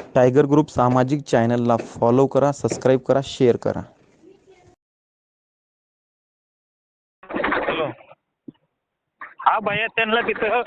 Tiger group सामाजिक चॅनलला follow करा सबस्क्राईब करा शेअर करा. हॅलो. हा भैया त्यांना तिथं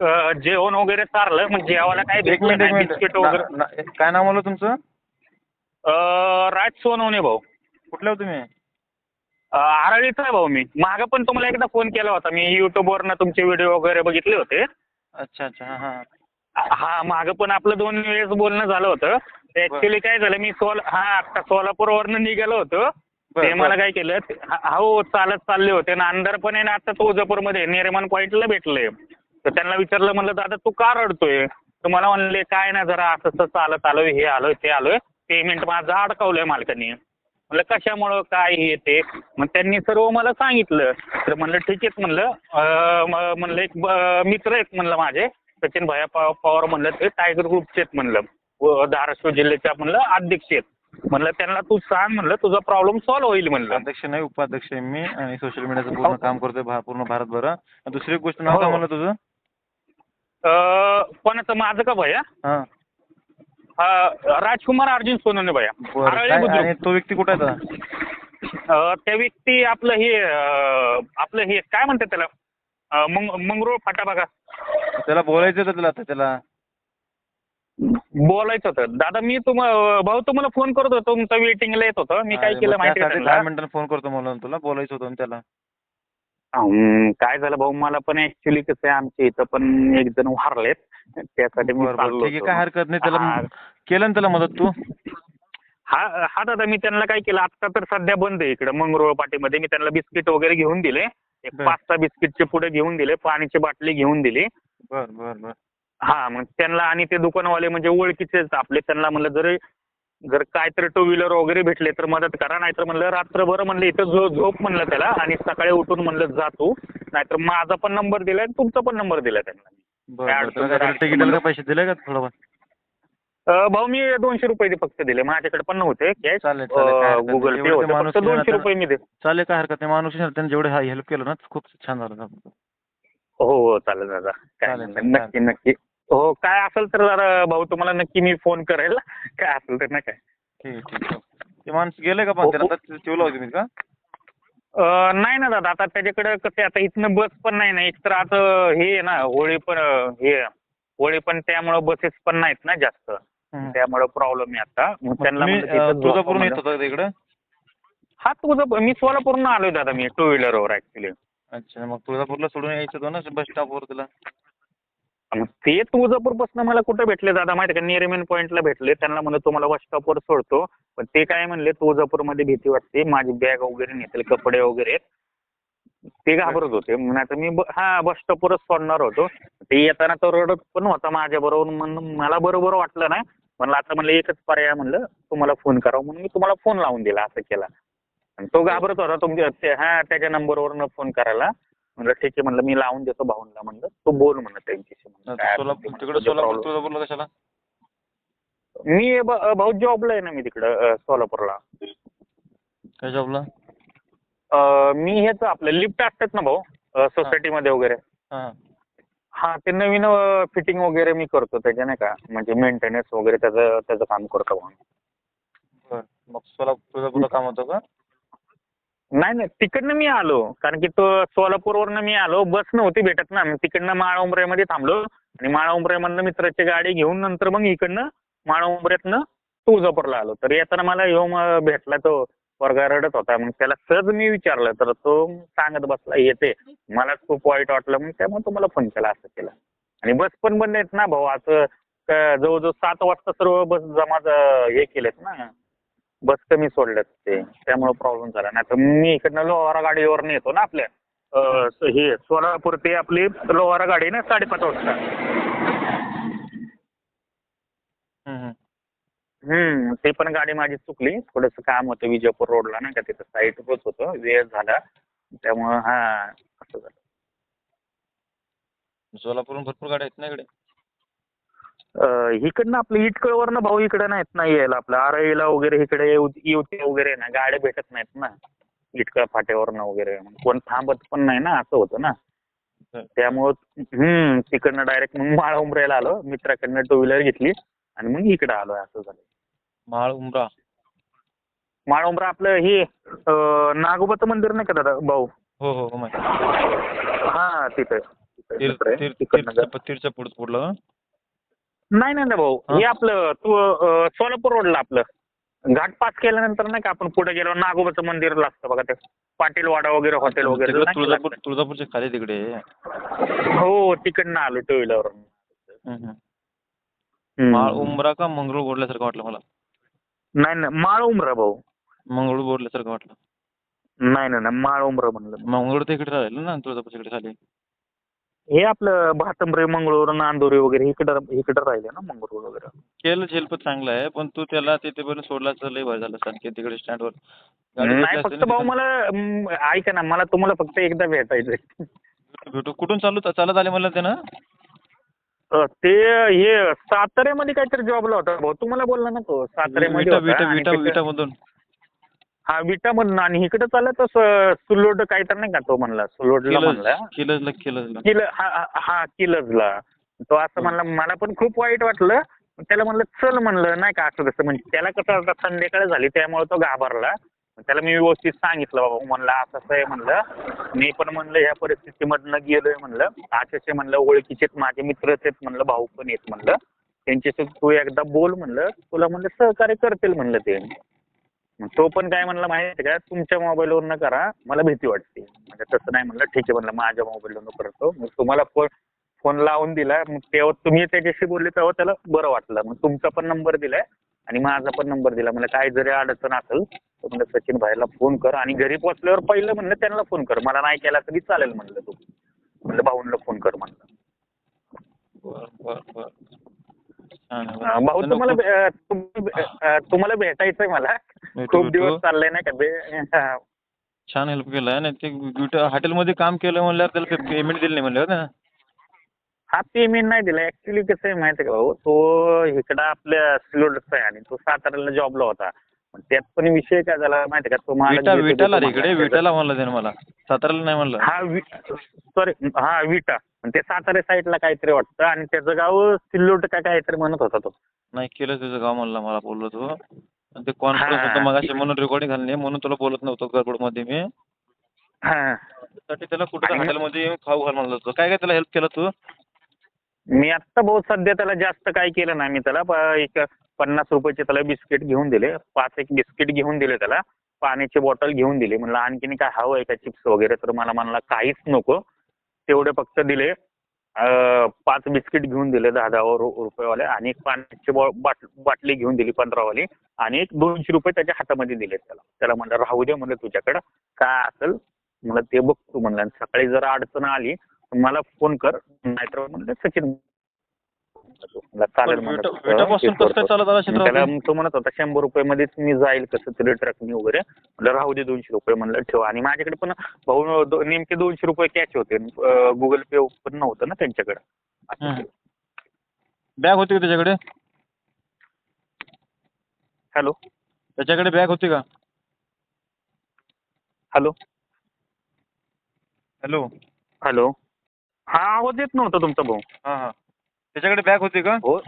अ, जेवण वगैरे चारलं मग जेवायला काय एक भेटलं मिनिट एक नाही बिस्किट वगैरे. मिनिट ना- ना- काय नाव म्हणलं तुमचं? अ, राज सोनवणे भाऊ. कुठलं हो तुम्ही? अ, आरळीचा आहे भाऊ मी. मागं पण तुम्हाला एकदा फोन केला होता. मी युट्यूबवरनं तुमचे व्हिडिओ वगैरे बघितले होते. अच्छा अच्छा. हां हां. हा मागं पण आपलं दोन वेळेस बोलणं झालं होतं. ते ऍक्च्युली काय झालं मी सोल हा आता सोलापूरवरनं निघालो होतो. ते मला. काय केलं हा- चालत चालले होते. ना अंदर पण आहे ना आता तुळजापूरमध्ये नेरमान पॉईंटला भेटले तर त्यांना विचारलं म्हणलं दादा तू का रडतोय? तर मला म्हणले काय ना जरा असं चालत आलोय हे आलोय ते आलोय. पेमेंट माझं अडकवलंय मालकाने. म्हणलं कशामुळं काय हे ते? मग त्यांनी सर्व मला सांगितलं. तर म्हणलं ठीक आहे म्हणलं म्हणलं एक मित्र आहेत म्हणलं माझे. सचिन भैया पव- पवार म्हणलं ते टायगर ग्रुपचे आहेत म्हणलं. व धाराशिव जिल्ह्याच्या म्हणलं अध्यक्ष आहेत. म्हणलं त्यांना तू सांग म्हणलं तुझा प्रॉब्लेम सॉल्व्ह होईल म्हणलं. अध्यक्ष नाही उपाध्यक्ष आहे मी आणि सोशल मीडियाचं पूर्ण काम करतोय पूर्ण भारतभर दुसरी गोष्ट नाव काय हो. म्हणलं तुझं. कोणाचं? माझं का भैया? हां. राजकुमार अर्जुन सोनवणे भैया. तो व्यक्ती कुठे त्या व्यक्ती आपलं हे आपलं हे काय म्हणतात त्याला? मंगरूळ फाटा बघा. त्याला बोलायचं होतं त्याला आता त्याला? बोलायचं होतं. दादा मी तुम भाऊ तुम्हाला फोन करत होतो तुमचा वेटिंगला येत होतं. मी काय केलं माहिती आहे दहा मिनिटांनी फोन करतो मला तुला बोलायचं होतं ना त्याला. काय झालं भाऊ मला पण ऍक्च्युली कसं आहे आमच्या इथं पण एक जण वारलेत. त्यासाठी मी बरं बरं. चाललो ठीक आहे होतो. काय हरकत नाही त्याला. केलं ना त्याला मदत तू? हा हा दादा मी त्यांना काय केलं आता तर सध्या बंद आहे इकडं मंगरुळ पाटीमध्ये मी त्यांना बिस्किट वगैरे घेऊन दिले. एक बरं. पाच सहा बिस्किटचे पुढे घेऊन दिले पाण्याची बाटली घेऊन दिली. बर बर बर. हा मग त्यांना आणि ते दुकानवाले म्हणजे ओळखीचेच आपले. त्यांना म्हणलं जर जर काय तर टू व्हीलर वगैरे भेटले तर मदत करा. नाहीतर म्हणलं रात्रभर म्हणलं इथं झो झोप म्हणलं त्याला आणि सकाळी उठून म्हणलं जा तू. नाहीतर माझा पण नंबर दिलाय आणि तुमचा पण नंबर दिलाय त्यांना. बर काय बर. अडचण त्याला काय जरा तिकीटाला काय पैसे दिले का थोडंफार अं, भाऊ मी दोनशे रुपये फक्त दिले. माझ्याकडे पण नव्हते कॅश चालेल, चालेल, काय हरकत नाही. गुगल पे जेवढे ते होते. माणूस फक्त दिले दोनशे रुपये मी दे. चालेल काय हरकत नाही. माणूस त्याने जेवढे हेल्प केलं ना खूप छान झालं. हो हो चालेल दादा काय चालेल, म्हणता. चालेल. नक्की नक्की हो काय असेल तर जरा भाऊ तुम्हाला नक्की मी फोन करेल काय असेल तर ना काय ठीक ते माणूस गेले का हो, पण त्याला हो. आता ठेवलं होतं मी का अं, नाही ना दादा आता त्याच्याकडे कसं आहे, आता इथनं बस पण नाही ना एक तर आता हे आहे ना होळी पण अं, हे होळी पण त्यामुळं बसेस पण नाहीत ना जास्त हम्म. त्यामुळं प्रॉब्लेम आहे आता मग त्यांना मी म्हणलं तिथं झोपा तुळजापूरून येत. होता तिकडे हा तुझं मी सोलापूरनं आलोय दादा मी टू व्हीलरवर ऍक्च्युली अच्छा मग तुळजापूरला सोडून यायचं होतं ना बस स्टॉपवर तुला? मग ते तुळजापूरपासून मला कुठं भेटले दादा? माहिती का? नेरेमेन पॉईंटला भेटले. त्यांना म्हणलं तुम्हाला बस स्टॉपवर सोडतो. पण ते काय म्हणले तुळजापूरमध्ये भीती वाटते. माझी बॅग वगैरे नेतील कपडे वगैरे. ते घाबरत होते. नाही मी हा बस स्टॉपवरच सोडणार होतो. ते येताना तो रडत पण होता माझ्या बरोबर. म्हणून मला बरोबर वाटलं ना. म्हणलं आता म्हणलं एकच पर्याय म्हणलं तुम्हाला फोन करावं म्हणून मी तुम्हाला फोन लावून दिला असं केला. तो घाबरत होता. तुमच्या हा त्याच्या नंबरवरनं फोन करायला. म्हणलं ठीक आहे. म्हणलं मी लावून देतो भाऊंना म्हणलं तू बोल. म्हणलं त्यांच्याशी. तिकडे सोलापूर कशाला? मी भाऊ जॉबला आहे ना मी तिकडं सोलापूरला. काय जॉबला मी हेच आपलं लिफ्ट असतात ना भाऊ सोसायटीमध्ये वगैरे. हां. ते नवीन फिटिंग वगैरे मी करतो त्याच्या नाही का म्हणजे मेंटेनन्स वगैरे त्याचं त्याचं काम करतो मग सोलापूर काम होतं का? नाही नाही. तिकडनं मी आलो. कारण की तो सोलापूरवरनं मी आलो. बस नव्हती भेटत ना. मी तिकडनं माळा मध्ये थांबलो. आणि माळा उंबऱ्यामधनं मित्राची गाडी घेऊन नंतर मग इकडनं माळा तुळजापूरला आलो. तर येताना मला येऊन भेटला तो वर्गा रडत होता. मग त्याला सहज मी विचारलं. तर तो सांगत बसला येते. मला खूप वाईट वाटलं. मग त्यामुळे तुम्हाला फोन केला असं केलं. आणि बस पण बंद आहेत ना भाऊ. असं जवळजवळ सात वाजता सर्व बस जमा हे केलेत ना. बस कमी सोडल्यात ते. त्यामुळे प्रॉब्लेम झाला. नाही तर मी इकडनं लोहारा गाडीवरनं येतो ना आपल्या. अं, स- हे सोलापूर ते आपली लोहारा गाडी ना साडेपाच वाजता. हम्म, ते पण गाडी माझी चुकली. थोडंसं काम होतं विजयपूर रोडला ना का तिथं साईट होत होतं. वेळ झाला. त्यामुळं हा असं झालं. सोलापूरहून भरपूर गाड्या आहेत ना इकडे? इकडनं आपलं इटकळवरनं भाऊ इकडे नाहीत ना यायला आपलं. आरईला वगैरे इकडे युती वगैरे ना. गाड्या भेटत नाहीत ना. इटकळ फाट्यावरनं वगैरे. कोण थांबत पण नाही ना असं होतं ना. त्यामुळं हम्म तिकडनं डायरेक्ट मग माळा उमरायला आलो. मित्राकडनं टू व्हीलर घेतली आणि मग इकडे आलोय असं झालं. माळ उमरा. माळुंबरा आपलं हे नागोबाचं मंदिर नाही का दादा भाऊ? हो हो हो. हा तिथं. पुढं पुढलं. नाही नाही नाही भाऊ. हा? आपलं तू सोलापूर रोडला आपलं. घाट पास केल्यानंतर नाही का आपण पुढे गेलो नागोबाचं मंदिर लागतं बघा ते. पाटील वाडा वगैरे हॉटेल वगैरे तिकडं तुळजापूर? तुळजापूरच्या खाली तिकडे. हो तिकडनं आलो टू व्हीलर. माळ उमरा का मंगळूर बोलल्यासारखं वाटलं मला? नाही नाही माळ उमरा भाऊ. मंगळूर बोलल्यासारखं वाटलं. नाही नाही नाही माळ उमरा म्हणलं मंगळूर तर इकडे राहिलं ना तुळजापूरच्या इकडे खाली. हे आपलं भातंब्रे मंगळूर नांदोरी वगैरे इकडं इकडं राहिले ना मंगळूर वगैरे. केलं झेल्प चांगलं आहे पण तू त्याला तिथे पण सोडला तर लय भय झालं आणखी तिकडे स्टँडवर नाही फक्त भाऊ. मला अं, ऐका ना मला तुम्हाला फक्त एकदा भेटायचंय. भेटू कुठून चालू चालत आले म्हणलं ते ना अं, ते हे साताऱ्यामध्ये काहीतरी जॉबला होता भाऊ. तुम्हाला बोलला ना तो साताऱ्यामध्ये विटा होता विटा आणि विटा तिथं- विटामधून. हा विटामधून आणि इकडे चालला तर स- सुलोड काहीतरी नाही का तो म्हणला सुलोडला म्हणला. किलजला किलजला किल हा हा- किलजला तो असं म्हणला मला पण खूप वाईट वाटलं. त्याला म्हणलं चल म्हणलं नाही का असं तसं. म्हणजे त्याला कसं आता संध्याकाळ झाली त्यामुळे तो घाबरला. त्याला मी व्यवस्थित सांगितलं बाबा म्हणलं असं असं आहे म्हणलं. मी पण म्हणलं ह्या परिस्थितीमधनं गेलोय म्हणलं. असे म्हणलं ओळखीचे माझे मित्रच आहेत म्हणलं भाऊ पण आहेत म्हणलं. त्यांच्याशी तू एकदा बोल म्हणलं. तुला म्हणलं सहकार्य करतील म्हणलं ते. तो पण काय म्हणला माहिती आहे का तुमच्या मोबाईलवरनं करा मला भीती वाटते. म्हणजे तसं नाही म्हणलं ठीक आहे म्हणलं माझ्या मोबाईलवरनं करतो. मग तुम्हाला फोन फोन लावून दिला मग तेव्हा तुम्ही त्याच्याशी बोलले तेव्हा त्याला बरं वाटलं. मग तुमचा पण नंबर दिलाय आणि माझा पण नंबर दिला. म्हणलं काय जरी अडचण असेल तर म्हणलं सचिन भाईला फोन कर आणि घरी पोचल्यावर पहिलं म्हणलं त्यांना फोन कर. मला नाही केला तरी चालेल म्हणलं तू. म्हणलं भाऊंना फोन कर म्हणलं. भाऊ तुम्हाला तुम्हाला भेटायचंय मला. खूप. दिवस चाललंय ना का हा. छान हेल्प केलं. आणि ते हॉटेलमध्ये काम केलं म्हणल्यावर त्याला पेमेंट दिलं नाही म्हणलं ना? हा पेमेंट नाही दिला. ऍक्च्युली कसं आहे माहिती आहे का भाऊ? तो इकडं आपल्या सिलोडचा आहे आणि तो साताऱ्याला जॉबला होता. त्यात पण विषय काय झाला माहिती आहे का? तो मला विटा विटाला इकडे. विटाला म्हणलं त्यानं मला. साताऱ्याला नाही म्हणलं. हा सॉरी हा विटा. ते सातारा साईडला काहीतरी वाटतं आणि त्याचं गाव सिल्लोड का काहीतरी म्हणत होता तो. नाही केलं तुझं गाव म्हणलं मला बोललो तू. आणि ते कॉन्फरन्स. होतं मगाशी म्हणून रेकॉर्डिंग घालणे म्हणून तुला बोलत नव्हतो गडबडमध्ये मी. हा. त्यासाठी त्याला कुठं आणि हॉटेलमध्ये खाऊ घाल म्हणलं होतं. काय काय त्याला हेल्प केलं तू? मी आत्ता भाऊ सध्या त्याला जास्त काही केलं नाही मी त्याला. प- एक पन्नास रुपयाचे त्याला बिस्किट घेऊन दिले. पाच एक बिस्किट घेऊन दिले त्याला. पाण्याची बॉटल घेऊन दिली. म्हणलं आणखीन काय हवं आहे का चिप्स वगैरे? तर मला म्हणला काहीच नको. तेवढे फक्त दिले. पाच बिस्किट घेऊन दिले दहा दहा रुपयेवाले आणि एक पाण्याची बाटली घेऊन दिली पंधरावाली आणि एक दोनशे रुपये त्याच्या हातामध्ये दिले त्याला. त्याला म्हणलं राहू दे म्हणलं तुझ्याकडं. काय असेल? मला ते बघतो म्हणलं. आणि सकाळी जर अडचण आली मला फोन कर. नाहीतर म्हणलं सचिन चालेल त्याला तो म्हणत होता शंभर रुपये मध्येच मी जाईल कसं तरी ट्रकनी वगैरे. म्हणलं राहू दे दोनशे रुपये म्हणलं ठेव. आणि माझ्याकडे पण भाऊ नेमके दोनशे रुपये कॅश होते. गुगल पे पण नव्हतं ना त्यांच्याकडे. बॅग होती का त्याच्याकडे? हॅलो त्याच्याकडे बॅग होती का? हॅलो हॅलो हॅलो हा आवाज येत नव्हता तुमचा भाऊ. हां हां. त्याच्याकडे बॅग होती का? हो.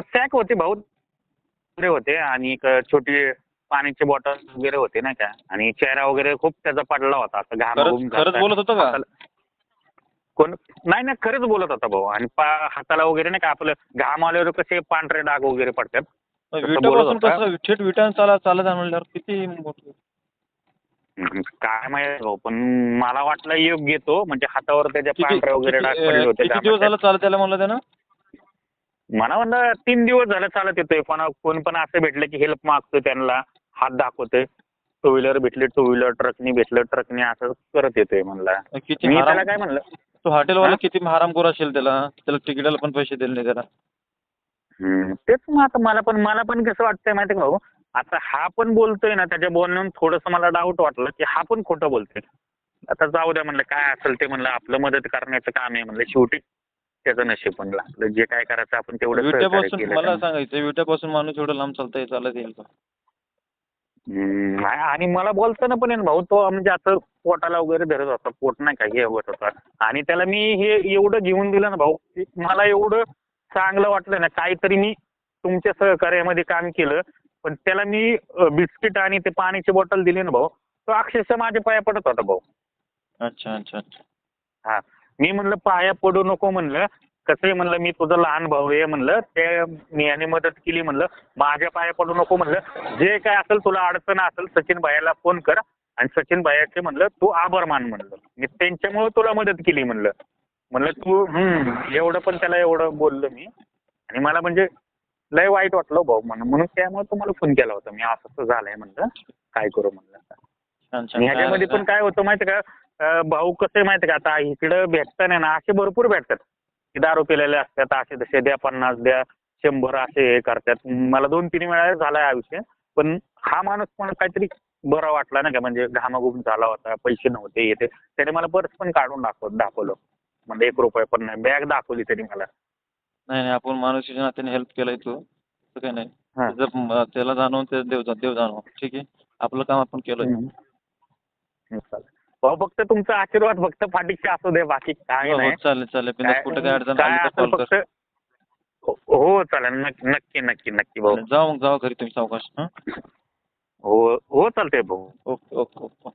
सॅक होते भाऊ. वगैरे होते आणि एक छोटी पाण्याची बॉटल वगैरे होते ना का? आणि चेहरा वगैरे खूप त्याचा पडला होता. असं घाम खरंच बोलत होतं का? कोण? नाही नाही खरंच बोलत होता भाऊ. आणि पा- हाताला वगैरे नाही का आपलं घाम आल्यावर कसे पांढरे डाग वगैरे पडतात. थेट विटा चाला चालत आहे म्हणल्यावर किती काय माहिती भाऊ पण मला वाटलं योग्य तो म्हणजे हातावर त्याच्या पांढरे वगैरे डाग पडले होते किती दिवस. झालं चालत त्याला म्हणलं त्यानं? मला म्हणलं तीन दिवस झालं चालत येतोय पण कोण पण असं भेटलं की हेल्प मागतो त्यांना हात दाखवतोय. टू व्हीलर भेटले टू व्हीलर ट्रकनी भेटलं ट्रकनी असं करत येतोय म्हणला. किती मी त्याला काय म्हणलं? तो हॉटेलवाला हा? किती हरामखोर असेल त्याला? त्याला तिकिटाला पण पैसे दिले नाही त्याला हम्म, तेच मग आता मला पण मला पण कसं वाटतंय माहिती का भाऊ? आता हा पण बोलतोय ना त्याच्या बोलण्यावर थोडंसं मला डाऊट वाटलं की हा पण खोटं बोलतोय. आता जाऊ द्या म्हणलं काय असेल ते म्हणलं आपलं मदत करण्याचं काम आहे म्हणलं शेवटी त्याचं नशीब म्हणलं आपलं जे काय करायचं आपण तेवढं सहकार्य विट्यापासून केलं मला. सांगायचं विट्यापासून माणूस एवढं लांब चालता चालत येईल का हम्म, आणि मला बोलताना पण आहे ना भाऊ तो म्हणजे असं पोटाला वगैरे धरत होता पोट नाही का हे होत होता. आणि त्याला मी हे एवढं घेऊन दिलं ना भाऊ की मला एवढं चांगलं वाटलं ना काहीतरी मी तुमच्या सहकार्यामध्ये काम केलं. पण त्याला मी बिस्किट आणि ते पाण्याची बॉटल दिली ना भाऊ तो अक्षरशः माझ्या पाया पडत होता भाऊ. अच्छा अच्छा हा. मी म्हणलं पाया पडू नको म्हणलं. कसं म्हणलं मी तुझा लहान भाऊ आहे म्हणलं. ते मी याने मदत केली म्हणलं. माझ्या पाया पडू नको म्हणलं. जे काय असेल तुला अडचण असेल सचिन भाईला फोन कर. आणि सचिन भाईचे म्हणलं तू आभार मान म्हणलं. मी त्यांच्यामुळे तुला मदत केली म्हणलं. म्हणलं तू हम्म एवढं पण त्याला एवढं बोललो मी. आणि मला म्हणजे लय वाईट वाटलं भाऊ म्हणून म्हणून त्यामुळे तुम्हाला फोन केला होता. मी असं असं झालंय म्हणलं. काय करू म्हणलं. आणि ह्याच्यामध्ये पण काय होतं माहिती का? भाऊ कसं आहे माहिती का? आता इकडं भेटतं ना असे भरपूर भेटतात. की दारू पिलेले असतात असे तसे द्या पन्नास द्या शंभर असे हे करतात. मला दोन तीन वेळा झाला हा विषय पण हा माणूस पण काहीतरी बरा वाटला ना का? म्हणजे घामाघूम झाला होता पैसे नव्हते येते त्याने मला पर्स पण काढून दाखव दाखवलं. म्हणजे एक रुपये पण नाही बॅग दाखवली त्यांनी मला. नाही नाही आपण माणुसकीच्या नात्याने हेल्प केलंय तू. असं काही नाही. हा. जर म- त्याला जाणवून ते देव देव जाणव. ठीक आहे? आपलं काम आपण केलंय. चालेल. भाऊ फक्त तुमचा आशीर्वाद फक्त पाठीशी असू दे बाकी काय हो, हो, नाही. चालेल चालेल. बिनधास्त कुठं काय अडचण काय आली तर असेल कॉल कर. फक्त हो हो, चालेल. नक्की नक्की नक्की नक्की भाऊ. जाऊ मग जाऊ घरी तुम्ही सावकाश. हां? हो हो चालतंय भाऊ. Okay okay okay.